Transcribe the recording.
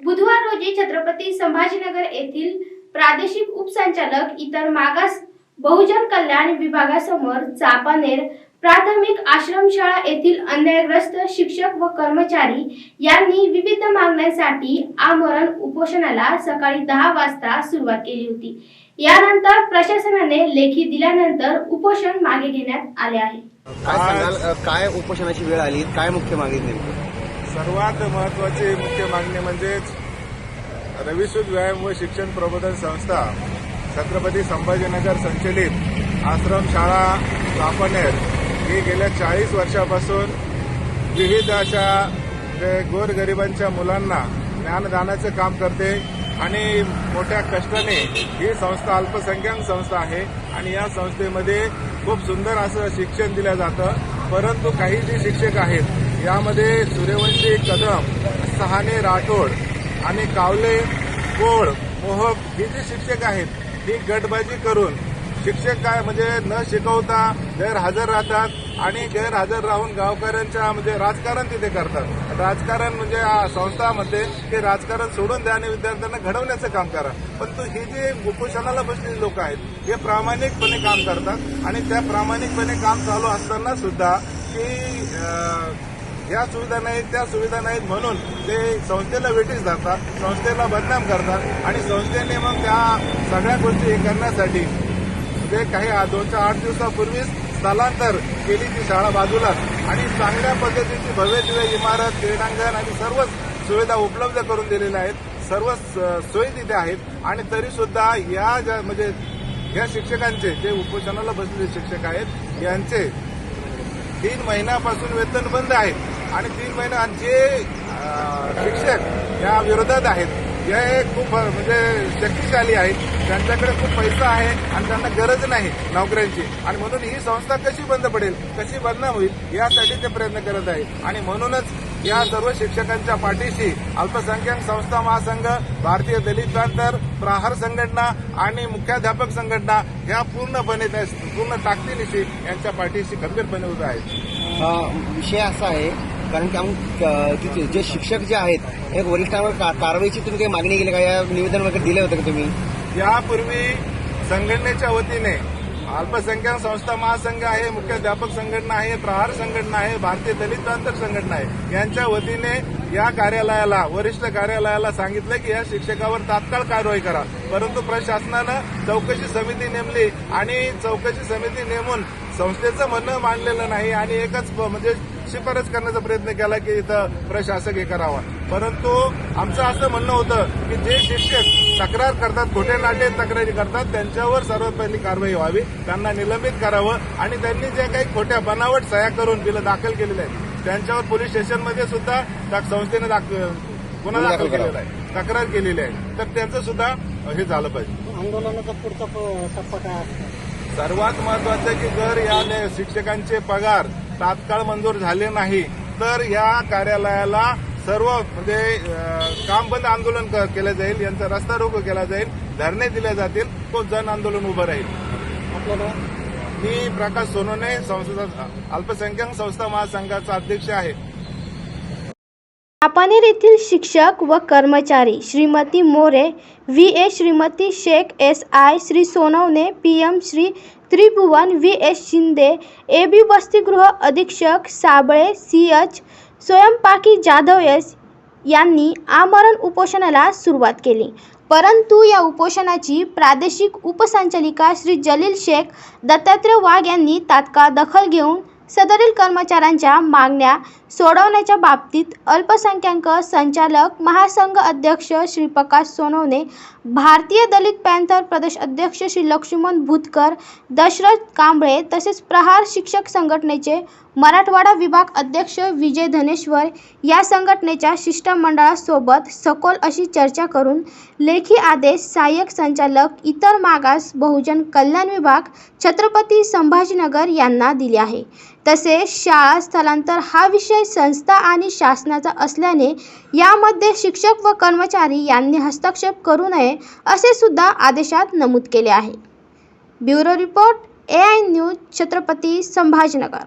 बुधवार रोजी छत्रपती संभाजीनगर येथील प्रादेशिक उपसंचालक इतर मागास बहुजन कल्याण विभागासमोर चापानेर प्राथमिक आश्रमशाळा येथील अन्यायग्रस्त शिक्षक व कर्मचारी यांनी विविध मागण्यांसाठी आमरण उपोषणाला सकाळी दहा वाजता सुरुवात केली होती. यानंतर प्रशासनाने लेखी दिल्यानंतर उपोषण मागे घेण्यात आले आहे. काय सांगाल? अ, काय उपोषणाची वेळ आली? काय मुख्य मागणी नेमकी? सर्वात महत्वाची मुख्य मागणी म्हणजेच रविसूद व्यायाम व शिक्षण प्रबोधन संस्था छत्रपती संभाजीनगर संचलित आश्रमशाळा चापनेर ही गेल्या चाळीस वर्षापासून विविध अशा गोरगरिबांच्या मुलांना ज्ञानदानाचं काम करते आणि मोठ्या कष्टाने ही संस्था अल्पसंख्याक संस्था आहे आणि या संस्थेमध्ये खूप सुंदर असं शिक्षण दिलं जातं. परंतु काही जे शिक्षक आहेत यामध्ये सूर्यवंशी कदम सहाने राठोड आणि कावले कोळ मोहक ही जी शिक्षक आहेत ही गटबाजी करून शिक्षक काय म्हणजे न शिकवता गैरहजर राहतात आणि गैरहजर राहून गावकऱ्यांच्या म्हणजे राजकारण तिथे करतात. राजकारण म्हणजे संस्थामध्ये ते राजकारण सोडून द्या आणि विद्यार्थ्यांना घडवण्याचं काम करा. परंतु हे जे उपोषणाला बसलेले लोक आहेत हे प्रामाणिकपणे काम करतात आणि त्या प्रामाणिकपणे काम चालू असताना सुद्धा की या सुविधा नाहीत त्या सुविधा नाहीत म्हणून ते संस्थेला वेटीस धरतात संस्थेला बदनाम करतात आणि संस्थेने मग त्या सगळ्या गोष्टी हे करण्यासाठी म्हणजे काही आ- दोन चार आठ दिवसापूर्वीच स्थलांतर केली ती शाळा बाजूलाच आणि चांगल्या पद्धतीची भव्य दिव्य इमारत क्रीडांगण आणि सर्वच सुविधा उपलब्ध करून दिलेल्या आहेत. सर्व स- सोयी तिथे आहेत आणि तरी सुद्धा या ज्या म्हणजे या शिक्षकांचे जे उपोषणाला बसलेले शिक्षक आहेत यांचे तीन महिन्यापासून वेतन बंद आहे. आणि तीन महिने आमचे जे शिक्षक या विरोधात आहेत. हे खूप म्हणजे शक्तिशाली आहेत. त्यांच्याकडे खूप पैसा आहे आणि त्यांना गरज नाही नोकऱ्यांची. आणि म्हणून ही संस्था कशी बंद पडेल कशी बदनाम होईल यासाठी ते प्रयत्न करत आहे आणि म्हणूनच या सर्व शिक्षकांच्या पाठीशी अल्पसंख्याक संस्था महासंघ भारतीय दलित प्रांतर प्रहार संघटना आणि मुख्याध्यापक संघटना ह्या पूर्णपणे पूर्ण ताकदीनिशी यांच्या पाठीशी खंबीरपणे उभ्या आहेत. विषय असा आहे कारण की आम्ही जे शिक्षक जे आहेत एक वरिष्ठांवर कारवाईची तुम्ही काही मागणी केली का? या निवेदन वगैरे दिलं होतं का तुम्ही? यापूर्वी संघटनेच्या वतीने अल्पसंख्याक संस्था महासंघ आहे मुख्याध्यापक संघटना आहे प्रहार संघटना आहे भारतीय दलित प्रांतर संघटना आहे. यांच्या वतीने या कार्यालयाला वरिष्ठ कार्यालयाला सांगितलं की या शिक्षकावर तात्काळ कारवाई करा. परंतु प्रशासनानं चौकशी समिती नेमली आणि चौकशी समिती नेमून संस्थेचं म्हणणं मांडलेलं नाही आणि एकच म्हणजे शिफारस करण्याचा प्रयत्न केला की इथं प्रशासक हे करावा. परंतु आमचं असं म्हणणं होतं की जे शिक्षक तक्रार करतात खोटे नाटे तक्रारी करतात त्यांच्यावर सर्वात पहिली कारवाई व्हावी. त्यांना निलंबित करावं आणि त्यांनी जे काही खोट्या बनावट सह्या करून बिलं दाखल केलेले आहेत त्यांच्यावर पोलीस स्टेशनमध्ये सुद्धा त्या संस्थेने गुन्हा दाखल. केलेला आहे. तक्रार केलेली आहे. तर त्यांचं सुद्धा हे झालं पाहिजे. आंदोलनाचा पुढचा प- टप्पा काय सर्वात महत्वाचं की जर या शिक्षकांचे पगार तात्काळ मंजूर झाले नाही तर या कार्यालयाला सर्व म्हणजे काम बंद आंदोलन केलं जाईल यांचा रस्ता रोको केला जाईल धरणे दिले जातील तो जन आंदोलन उभं राहील. मी प्रकाश सोनवणे संस्था अल्पसंख्याक संस्था महासंघाचा अध्यक्ष आहे. चापानेर येथील शिक्षक व कर्मचारी Shrimati More V. A. Shrimati Shaikh S. I. Shri. Sonawane P. M. Shri. Tribhuvan V. S. Shinde A. B. वसतिगृह अधीक्षक साबळे सी. एच. स्वयंपाकी जाधव एस. यांनी आमरण उपोषणाला सुरुवात केली. परंतु या उपोषणाची प्रादेशिक उपसंचालिका श्री जलील शेख दत्तात्रय वाघ यांनी तात्काळ दखल घेऊन सदरील कर्मचाऱ्यांच्या मागण्या सोडवण्याच्या बाबतीत अल्पसंख्याक संचालक महासंघ अध्यक्ष श्री प्रकाश सोनवणे भारतीय दलित पॅन्थर प्रदेश अध्यक्ष श्री लक्ष्मण भूतकर दशरथ कांबळे तसेच प्रहार शिक्षक संघटनेचे मराठवाडा विभाग अध्यक्ष विजय धनेश्वर या संघटनेच्या शिष्टमंडळासोबत सखोल अशी चर्चा करून लेखी आदेश सहाय्यक संचालक इतर मागास बहुजन कल्याण विभाग छत्रपती संभाजीनगर यांना दिले आहे. तसेच शाळा स्थलांतर हा विषय संस्था आणि शासनाचा असल्याने यामध्ये शिक्षक व कर्मचारी यांनी हस्तक्षेप करू नये असे सुद्धा आदेशात नमूद केले आहे. Bureau report A I news Chhatrapati Sambhajinagar.